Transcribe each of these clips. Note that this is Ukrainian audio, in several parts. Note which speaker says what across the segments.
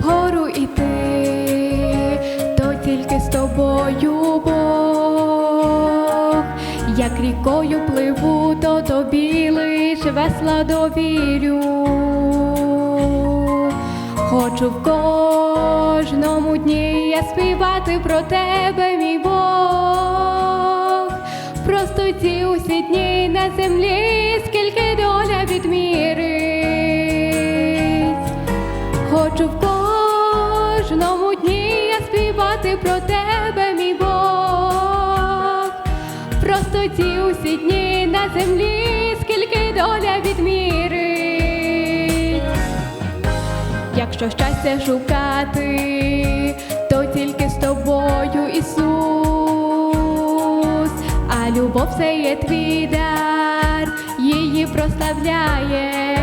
Speaker 1: вгору іти, то тільки з тобою Бог. Як рікою пливу, то тобі лиш весла довірю. Хочу в кожному дні я співати про тебе, мій Бог. Просто ті усі дні на землі, скільки доля відмірить. Хочу в тебе, мій Бог. Просто ті усі дні на землі, скільки доля відмірить. Якщо щастя шукати, то тільки з тобою, Ісус, а любов це є твій дар, її прославляєш.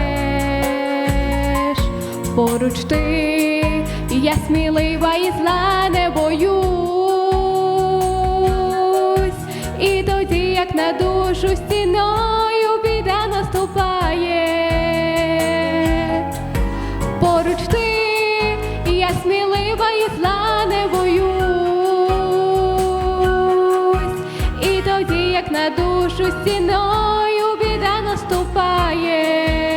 Speaker 1: Поруч ти, я смілива і зла не боюсь, як на душу стіною біда наступає. Поруч ти, я смілива і зла не боюсь, і тоді, як на душу стіною біда наступає.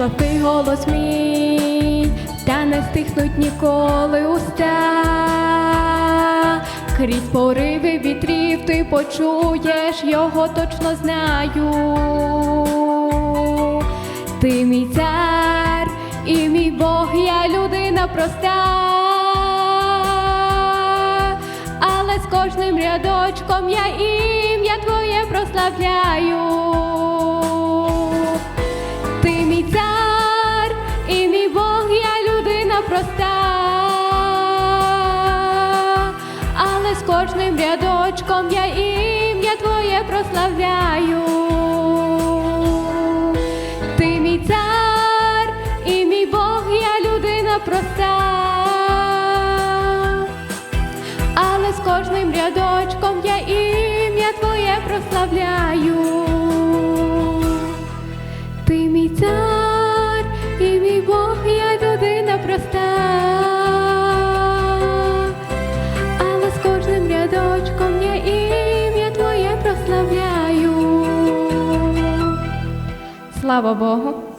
Speaker 1: Слабкий голос мій, та не стихнуть ніколи уста. Крізь пориви вітрів ти почуєш, його точно знаю. Ти мій цар і мій Бог, я людина проста. Але з кожним рядочком я ім'я твоє прославляю. Проста, але з кожним рядочком я ім'я твоє прославляю. Слава Богу!